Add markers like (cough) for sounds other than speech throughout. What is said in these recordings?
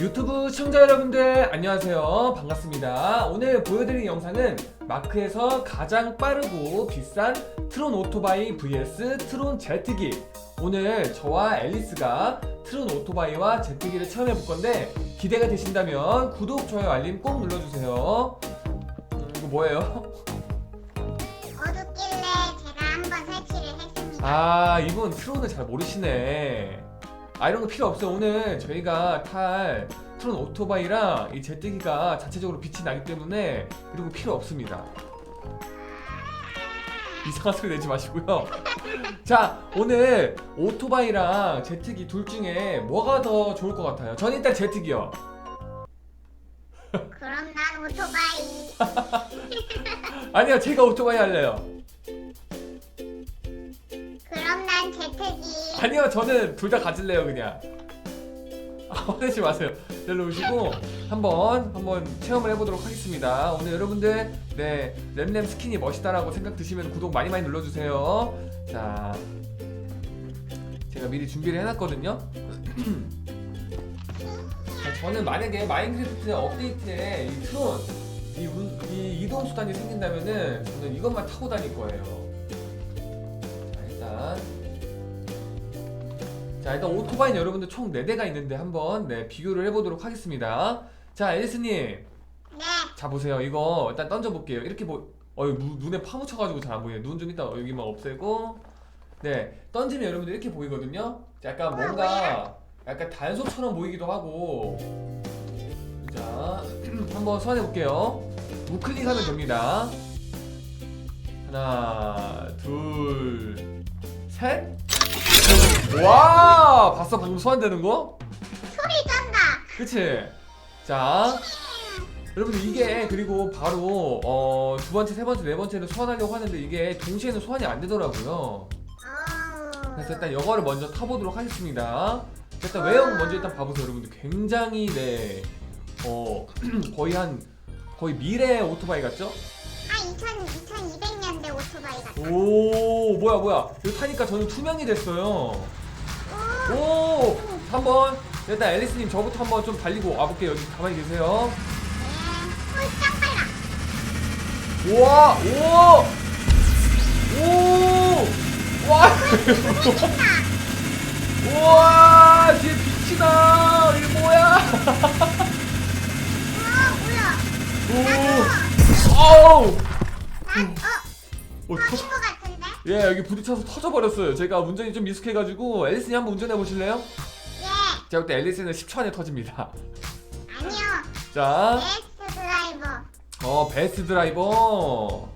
유튜브 시청자 여러분들 안녕하세요. 반갑습니다. 오늘 보여드릴 영상은 마크에서 가장 빠르고 비싼 트론 오토바이 vs 트론 제트기. 오늘 저와 앨리스가 트론 오토바이와 제트기를 체험해 볼 건데 기대가 되신다면 구독, 좋아요, 알림 꼭 눌러주세요. 음, 이거 뭐예요? 어둡길래 제가 한번 설치를 했습니다. 아 이분 트론을 잘 모르시네 아 이런 거 필요 없어요 오늘 저희가 탈 트론 오토바이랑 이 제트기가 자체적으로 빛이 나기 때문에 이런 거 필요 없습니다. 이상한 소리 내지 마시고요. (laughs) 자 오늘 오토바이랑 제트기 둘 중에 뭐가 더 좋을 것 같아요? 전 일단 제트기요. (laughs) 그럼 난 오토바이. (laughs) 아니요 제가 오토바이 할래요. 그럼 난 제트기. 아니요, 저는 둘 다 가질래요, 그냥. 아, 화내지 마세요. 일로 오시고 한번 한번 체험을 해보도록 하겠습니다. 오늘 여러분들 네 램램 스킨이 멋있다라고 생각 드시면 구독 많이 많이 눌러주세요. 자, 제가 미리 준비를 해놨거든요. 자, (clears throat) 저는 만약에 마인크래프트 업데이트에 이 트론 이, 운- 이 이동 수단이 생긴다면은 저는 이것만 타고 다닐 거예요. 자 일단 오토바이는 여러분들 총 4대가 있는데 한번 네, 비교를 해보도록 하겠습니다. 자 앨리스님. 네. 자 보세요. 이거 일단 던져볼게요. 이렇게 뭐 어이 무- 눈에 파묻혀가지고 잘 안 보이네. 눈 좀 이따 여기만 없애고. 네 던지면 여러분들 이렇게 보이거든요. 약간 뭔가 약간 단소처럼 보이기도 하고. 자 (clears throat) 한번 소환해볼게요. 우클릭하면 됩니다. 하나 둘셋 와 봤어 방금 소환 되는 거? 소리 쩐다. 그치? 자 여러분들 이게 그리고 바로 어, 두 번째, 세 번째, 네 번째를 소환하려고 하는데 이게 동시에는 소환이 안 되더라고요 어. 그래서 일단 이거를 먼저 타보도록 하겠습니다 일단 외형 먼저 일단 봐보세요 여러분들 굉장히 네 어, (clears throat) 거의 한 거의 미래 오토바이 같죠? 한 2000, 2200년대 오토바이 같아. 오 뭐야 뭐야. 이거 타니까 저는 투명이 됐어요. 오. 한번. 일단 앨리스님 저부터 한번 좀 달리고 와볼게요. 여기 가만히 계세요. 네. 홀짱 빨라. 우와 오오와. 우와 뒤에 빛이 나 이게 뭐야? 우와, 뭐야. 오 난, 어, 오, 터, 터진 것 같은데? 예 여기 부딪혀서 터져버렸어요 제가 운전이 좀 미숙해가지고 앨리스님 한번 운전해 보실래요? 예. 제가 그때 앨리스는 10초 안에 터집니다 아니요. 자 베스트 드라이버. 어 베스트 드라이버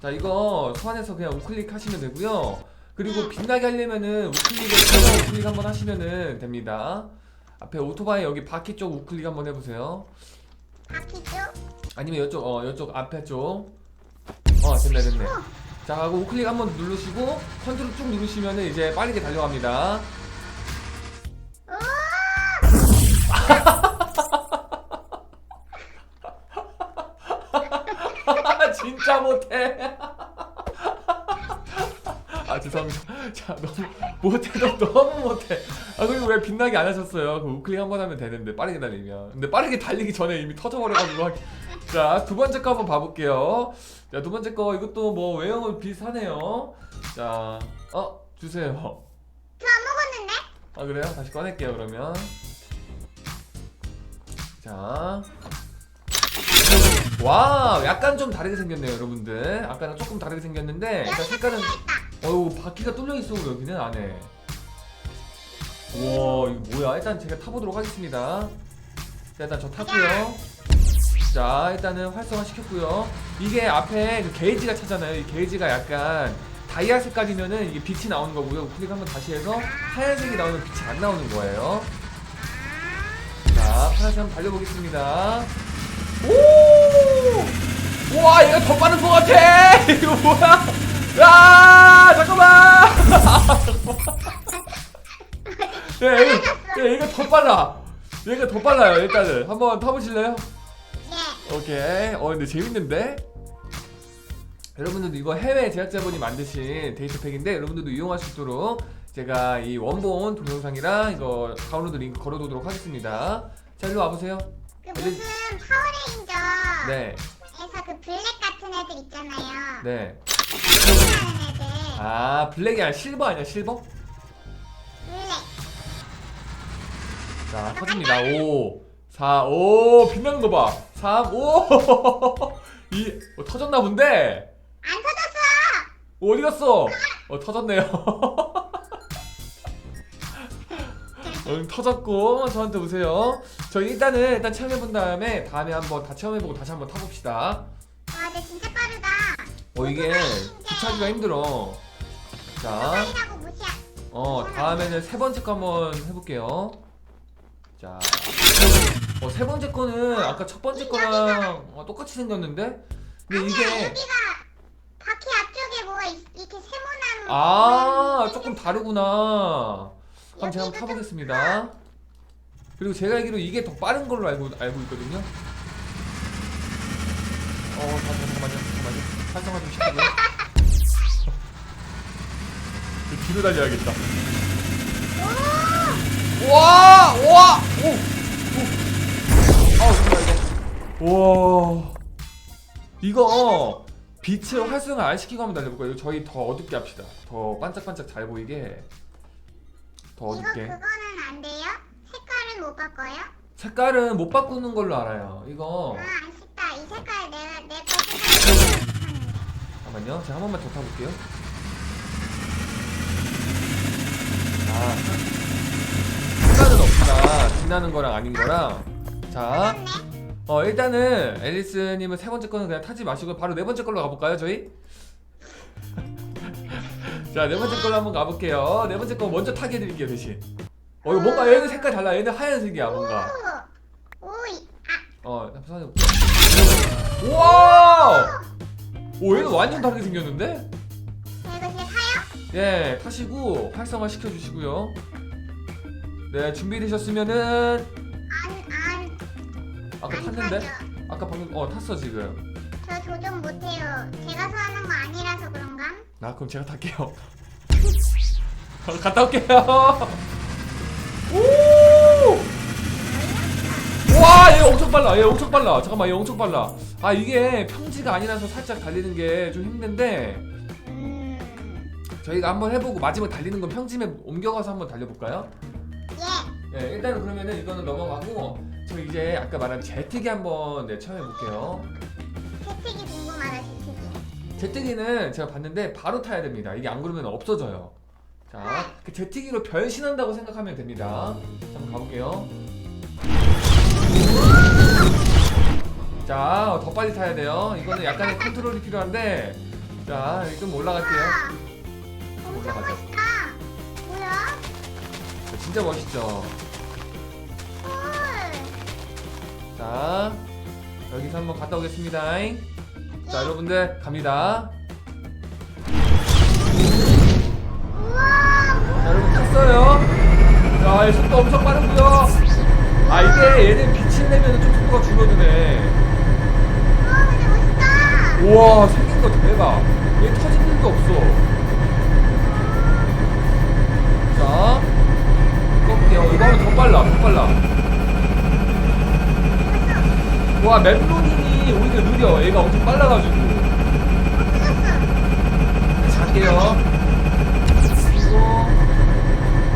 자 이거 소환해서 그냥 우클릭 하시면 되고요 그리고 빛나게 하려면은 우클릭을 해서 우클릭 한번 하시면은 됩니다 앞에 오토바이 여기 바퀴 쪽 우클릭 한번 해보세요 바퀴 쪽. 아니면 이쪽 어 이쪽 앞에 쪽 어 됐네 됐네 자 하고 우클릭 한번 누르시고 컨트롤 쭉 누르시면 은 이제 빠르게 달려갑니다 (laughs) 진짜 못해. 아 죄송합니다. 자 너무 못해 너 너무 못해. 아 그리고 왜 빛나게 안 하셨어요? 그 우클릭 한 번 하면 되는데 빠르게 달리면. 근데 빠르게 달리기 전에 이미 터져버려가지고. 자 두 번째 거 한번 봐볼게요. 자 두 번째 거 이것도 뭐 외형은 비슷하네요. 자 어 주세요. 저 안 먹었는데? 아 그래요? 다시 꺼낼게요 그러면 자. 와 약간 좀 다르게 생겼네요 여러분들 아까랑 조금 다르게 생겼는데 일단 색깔은. 어우 바퀴가 뚫려있어 여기는 안에 우와 이거 뭐야 일단 제가 타보도록 하겠습니다 자 일단 저 타고요 자 일단은 활성화 시켰고요. 이게 앞에 그 게이지가 차잖아요. 이 게이지가 약간 다이아 색깔이면은 이게 빛이 나오는 거고요. 클릭 한번 다시 해서 하얀색이 나오면 빛이 안 나오는 거예요. 자 파란색 한번 달려보겠습니다. 오! 우와 얘가 더 빠른 것 같아! (laughs) 이거 뭐야 야 잠깐만! (laughs) 야, 얘가, 야, 얘가 더 빨라. 얘가 더 빨라요 일단은. 한번 타보실래요? 예. 오케이 어 근데 재밌는데? 여러분들도 이거 해외 제작자분이 만드신 데이터팩인데 여러분들도 이용할 수 있도록 제가 이 원본 동영상이랑 이거 다운로드 링크 걸어두도록 하겠습니다 자 일로 와보세요. 그 무슨 파워레인저 네, 에서 그 블랙 같은 애들 있잖아요. 네. 하는 애들. 아 블랙이 아니라 실버 아니야 실버? 블랙. 자 터집니다. 5, 4, 5 빛나는 거 봐. 3, 5. (laughs) 이 어, 터졌나 본데. 안 터졌어. 어, 어디 갔어? 어 터졌네요. (laughs) 응 터졌고 저한테 오세요. 저희 일단은 일단 체험해 본 다음에 다음에 한번 다 체험해 보고 다시 한번 타봅시다. 와, 근데 진짜 빠르다. 어 이게 주차기가 힘들어. 자, 무시야. 어 다음에는 세 번째 거 한번 해볼게요. 자, 어 세 번째 거는 아까 첫 번째 거랑 어, 똑같이 생겼는데, 근데 아니야, 이게 여기가 바퀴 앞쪽에 뭐가 있, 이렇게 세모나는. 아 모양이 조금 생겼어. 다르구나. 그럼 제가 한번 여기가 좀 타보겠습니다. 그리고 제가 알기로 이게 더 빠른 걸로 알고 알고 있거든요. 어 잠깐 잠깐만요 잠깐만요 활성화 좀 시키고요. 저 뒤로 달려야겠다. 와! 와! 오! 오! 아우 잠깐만 와 이거 빛을 활성화 안 시키고 한번 달려볼까요? 이거 저희 더 어둡게 합시다. 더 반짝반짝 잘 보이게 더 이거 어둡게. 그거는 안 돼요? 색깔은 못 바꿔요? 색깔은 못 바꾸는 걸로 알아요. 이거 아, 아쉽다. 이 색깔 내가 내거 색깔. 잠깐만요. 제가 한 번만 더 타볼게요. 아 색깔은 없구나. 빛나는 거랑 아닌 거랑. 자, 어 일단은 앨리스님은 세 번째 거는 그냥 타지 마시고 바로 네 번째 걸로 가볼까요, 저희? (laughs) 자, 네 번째 걸로 한번 가볼게요. 네 번째 거 먼저 타게 해드릴게요, 대신. 어 이거 뭔가 얘는 색깔 달라. 얘는 하얀색이야, 뭔가. 오, 오, 이- 아, 어, 한번 사줘. 우와! 오, 얘는 완전 다르게 생겼는데? 자, 이거 제가 사요? 예, 타시고 활성화 시켜주시고요. 네, 준비되셨으면은 아까 안 탔는데? 타죠. 아까 방금 어 탔어 지금. 저 조정 못해요. 제가 좋아하는 거 아니라서 그런가? 나 그럼 제가 탈게요. (laughs) 어, 갔다 올게요. (laughs) 오! 와, 얘 엄청 빨라. 얘 엄청 빨라. 잠깐만, 얘 엄청 빨라. 아 이게 평지가 아니라서 살짝 달리는 게 좀 힘든데 음, 저희가 한번 해보고 마지막 달리는 건 평지에 옮겨가서 한번 달려볼까요? 예. 네, 일단은 그러면은 이거는 넘어가고 저 이제 아까 말한 제트기 한번 네, 처음 해볼게요. 채찍이 궁금하다, 채찍이. 제트기는 제가 봤는데 바로 타야 됩니다. 이게 안 그러면 없어져요. 자, 그 제트기로 변신한다고 생각하면 됩니다. 자, 한번 가볼게요. 자, 더 빨리 타야 돼요. 이거는 약간의 컨트롤이 필요한데, 자, 좀 올라갈게요. 와, 엄청 올라가자. 멋있다. 뭐야? 자, 진짜 멋있죠. 자, 여기서 한번 갔다 오겠습니다. 자, 여러분들 갑니다. 자, 여러분 탔어요. 자, 얘 속도 엄청 빠르고요. 아, 이게 얘는 빛을 내면 좀 속도가 줄어드네. 멋있다. 우와, 생긴 거 대박. 얘 터진 일도 없어. 자, 꺾게요. 이거는 더 빨라, 더 빨라. 와, 멜로님이 오히려 느려. 얘가 엄청 빨라가지고. 갈게요. 그리고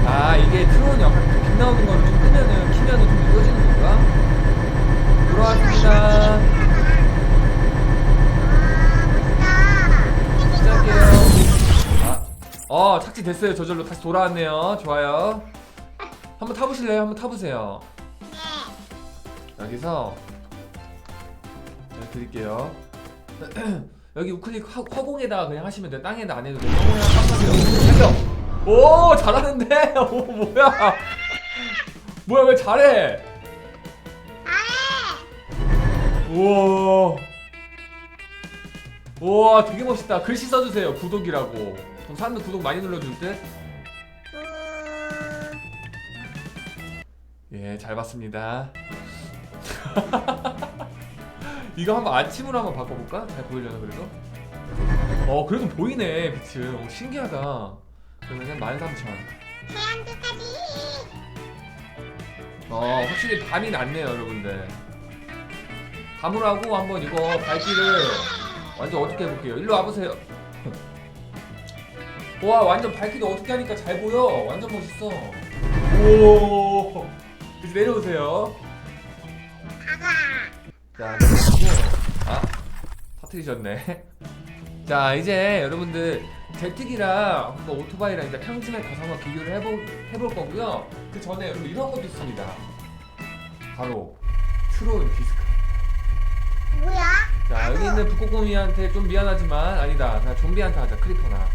아 이게 트론 약간 빛 나오는 거를 좀 끄면은 키면은 좀 늦어지는 건가? 들어왔습니다. 시작할게요. 아, 어 착지 됐어요. 저절로 다시 돌아왔네요. 좋아요. 한번 타보실래요? 한번 타보세요. 여기서 제가 드릴게요. (clears throat) 여기 우클릭 허, 허공에다가 그냥 하시면 돼요. 땅에다 안 해도 돼요. 딱 하세요. 됐죠? 오 잘하는데? (laughs) 오 뭐야? 뭐야 왜 잘해? 우와. 우와 되게 멋있다. 글씨 써주세요. 구독이라고. 그럼 사람들 구독 많이 눌러줄 듯? 예, 잘 봤습니다. (laughs) 이거 한번 아침으로 한번 바꿔볼까? 잘 보이려나 그래도? 어, 그래도 보이네 빛을. 어, 신기하다. 그러면은 13,000. 해안 끝까지 어 확실히 밤이 낫네요 여러분들 밤을 하고 한번 이거 밝기를 완전 어떻게 해볼게요 일로 와보세요 (laughs) 와 완전 밝기도 어떻게 하니까 잘 보여 완전 멋있어 오 이제 내려오세요 가가. 자 내려오고 아 터트리셨네. (laughs) 자 이제 여러분들 제트기랑 한번 오토바이랑 이제 평지에 가서 한번 비교를 해볼, 해볼 거고요. 그 전에 여러분 이런 것도 있습니다. 바로 트론 디스크. 뭐야? 자 여기 있는 북극곰이한테 좀 미안하지만 아니다. 그냥 좀비한테 하자. 크리퍼나.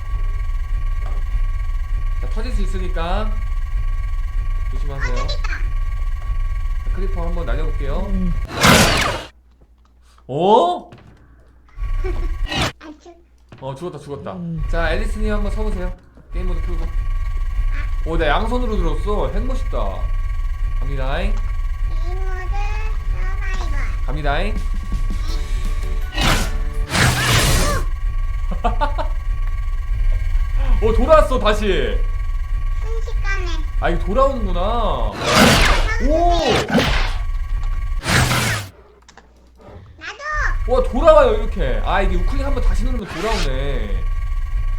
자 터질 수 있으니까 조심하세요. 자, 크리퍼 한번 날려볼게요 어? 아, 저, 어 죽었다 죽었다 자 앨리스님 한번 서보세요 게임 모드 켜고 오나 양손으로 들었어 핵 멋있다 갑니다잉 게임 모드 서바이벌. 갑니다잉 어 (laughs) 돌아왔어 다시 순식간에. 아 이거 돌아오는구나 오! 나도. 와 돌아와요 이렇게. 아 이게 우클릭 한번 다시 누르면 돌아오네.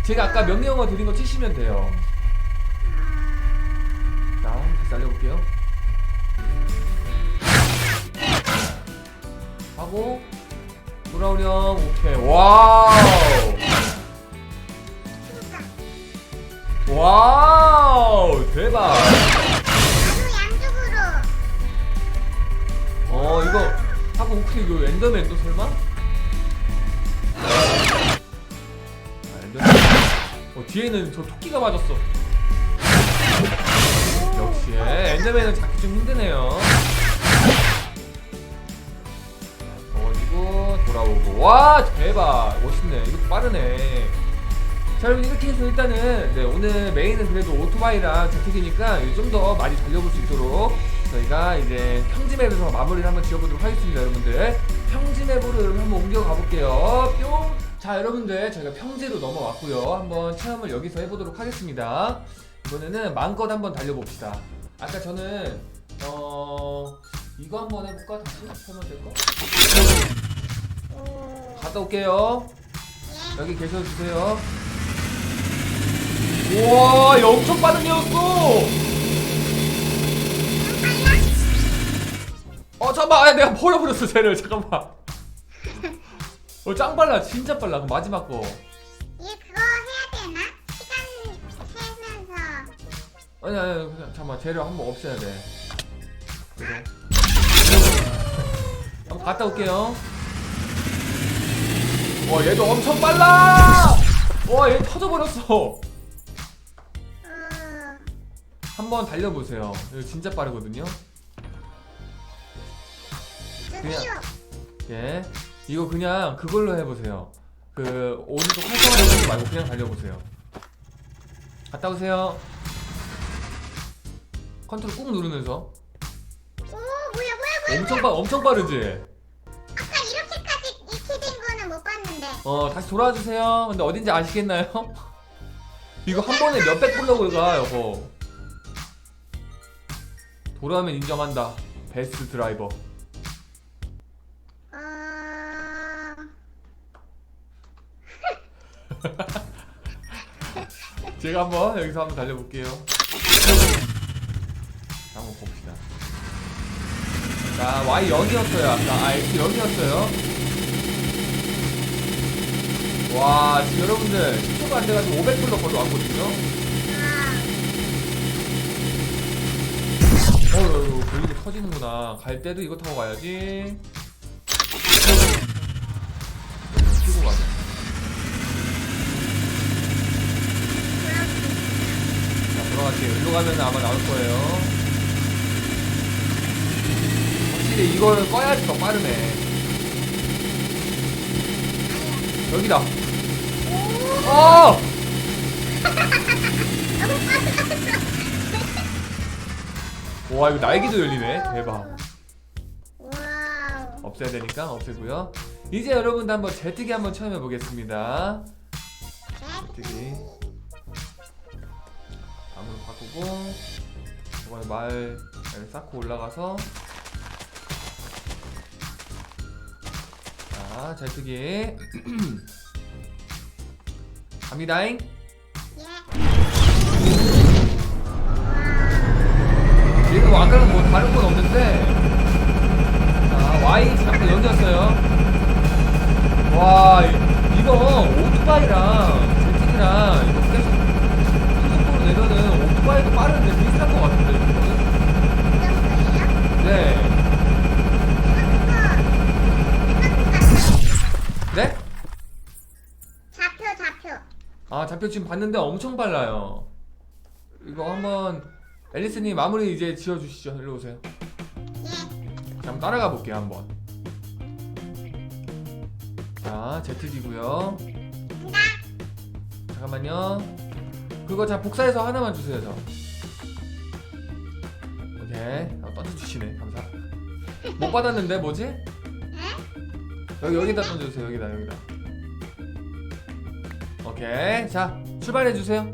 제가 아까 명령어 드린 거 치시면 돼요. 자 다시 날려볼게요. 하고 돌아오렴. 오케이. 와우. 와우! 대박 하고 우클릭 요 엔더맨도 설마? 아, 엔더맨. 어 뒤에는 저 토끼가 맞았어. 역시 엔더맨은 잡기 좀 힘드네요. 어지고 돌아오고. 와 대박. 멋있네. 이것도 빠르네 자 여러분 이렇게 해서 일단은 네, 오늘 메인은 그래도 오토바이랑 제트기니까 좀 더 많이 달려볼 수 있도록 저희가 이제 평지 맵에서 마무리를 한번 지어보도록 하겠습니다 여러분들 평지 맵으로 여러분 한번 옮겨가 볼게요 뿅! 자 여러분들 저희가 평지로 넘어왔고요 한번 체험을 여기서 해보도록 하겠습니다 이번에는 마음껏 한번 달려봅시다 아까 저는 어... 이거 한번 해볼까 다시? 설명 될거? 오. 갔다 올게요 예. 여기 계셔주세요 우와 얘 엄청 빠른 애였어 어 잠깐만. 아, 내가 버려버렸어 쟤를. 잠깐만. 어짱 빨라. 진짜 빨라. 그 마지막 거. 얘 그거 해야 되나? 시간 세면서. 아니 아니 그냥 잠깐만. 쟤를 한번 없애야 돼. 그래서 한번 갔다 올게요. 와 얘도 엄청 빨라. 와 얘 터져버렸어 어. 한번 달려보세요. 이거 진짜 빠르거든요. 저기요. 예 이거 그냥 그걸로 해보세요. 그 오른쪽 활성화 해보지 말고 그냥 달려보세요. 갔다 오세요. 컨트롤 꾹 누르면서. 오 뭐야 뭐야 뭐야. 엄청 빠 엄청 빠르지? 아까 이렇게까지 이렇게 된 거는 못 봤는데. 어 다시 돌아와 주세요. 근데 어딘지 아시겠나요? (laughs) 이거 한 번에 몇백 블럭을 가 이거 돌아오면 인정한다 베스트 드라이버 어. (laughs) 제가 한번 여기서 한번 달려볼게요. 자, 한번 봅시다. 자, Y 0이었어요. 아까, 아, X 0이었어요. 와, 지금 여러분들 10초도 안 돼가지고 500불러 걸로 왔거든요. 어휴, 보이게 터지는구나. 갈 때도 이거 타고 가야지. 치고 가자. 자, 돌아갈게요. 일로 가면 아마 나올 거예요. 확실히 이걸 꺼야지 더 빠르네. 여기다. 어! (laughs) 와, 이거 날개도 열리네. 대박. 와우. 없애야 되니까 없애고요. 이제 여러분들 한번 제트기 한번 체험해 보겠습니다. 제트기. 암으로 바꾸고 이번에 말 여기 쌓고 올라가서 자 제트기 (clears throat) 갑니다잉 지금 아까는 뭐 다른 건 없는데 자 Y 잠깐 연기였어요 와 이- 이거 오토바이랑 제트기랑 이거 계속 속도로 내면은 오토바이도 빠른데 비슷한 것 같은데 이거는? 네 네? 좌표 좌표. 아 좌표 지금 봤는데 엄청 빨라요 이거 한번 앨리스님 마무리 이제 지어주시죠. 일로 오세요. 예. 자, 한번 따라가 볼게요 한번. 자 간다. 잠깐만요. 그거 자 복사해서 하나만 주세요 저. 오케이. 아, 던져주시네. 감사. 못 받았는데 뭐지? 에? 여기 여기다 던져주세요. 여기다 여기다. 오케이. 자 출발해 주세요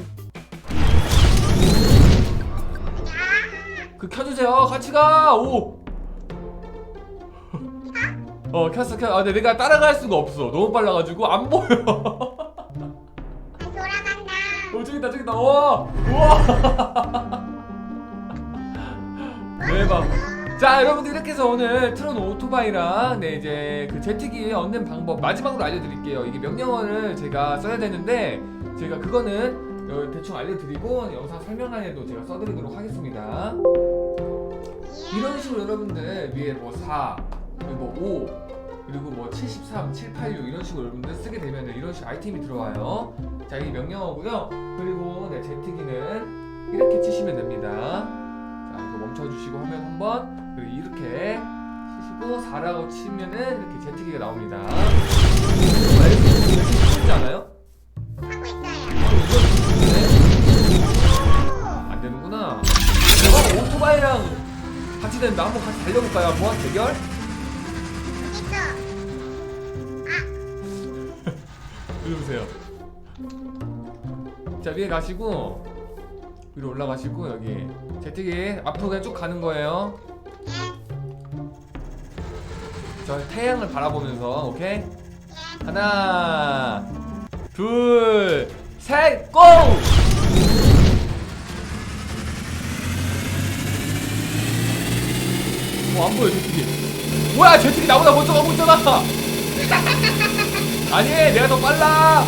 그 켜주세요. 같이 가 오. (laughs) 어 켰어 켰어. 아 근데 내가 따라갈 수가 없어. 너무 빨라가지고 안 보여. 돌아간다. 어 저기다 저기다. 와. 우와. (laughs) 대박. 자 여러분들 이렇게 해서 오늘 트론 오토바이랑 네 이제 그 제트기 얻는 방법 마지막으로 알려드릴게요. 이게 명령어를 제가 써야 되는데 제가 그거는 어, 대충 알려드리고 영상 설명란에도 제가 써드리도록 하겠습니다 예. 이런 식으로 여러분들 위에 뭐 4, 그리고 5, 그리고 뭐 73, 7, 8, 6 이런 식으로 여러분들 쓰게 되면 이런 식으로 아이템이 들어와요. 자, 이게 명령어고요. 그리고 네, 제트기는 이렇게 치시면 됩니다. 자, 이거 멈춰주시고 화면 한번 그리고 이렇게 치시고 4라고 치면은 이렇게 제트기가 나옵니다. 알겠습니다. 쉽지 않아요? 같이 된다. 한번 같이 달려볼까요? 한번 대결? 이리 보세요. (laughs) 자 위에 가시고 위로 올라가시고 여기 제트기 앞으로 그냥 쭉 가는 거예요. 예. 저 태양을 바라보면서 오케이 예. 하나 둘 셋 고! 뭐안 보여 제트기. 뭐야 제트기 나보다 먼저 가고 있잖아. (laughs) 아니 내가 더 빨라.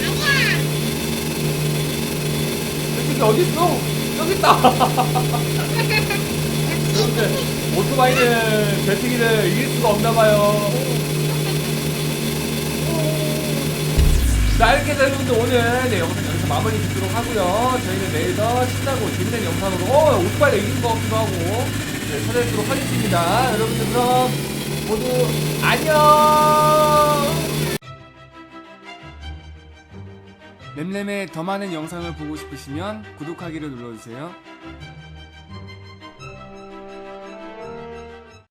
아니야. 제트기 어딨어 여기 있다. (laughs) 오토바이는 제트기를 이길 수가 없나봐요. 해서 여러분들 오늘 네, 영상 마무리 짓도록 하고요. 저희는 내일 더 신나고 재밌는 영상으로 어 오토바이가 이긴 것 같기도 하고 네, 찾아뵙도록 하겠습니다. 여러분들 그럼 모두 안녕! 램램의 더 많은 영상을 보고 싶으시면 구독하기를 눌러주세요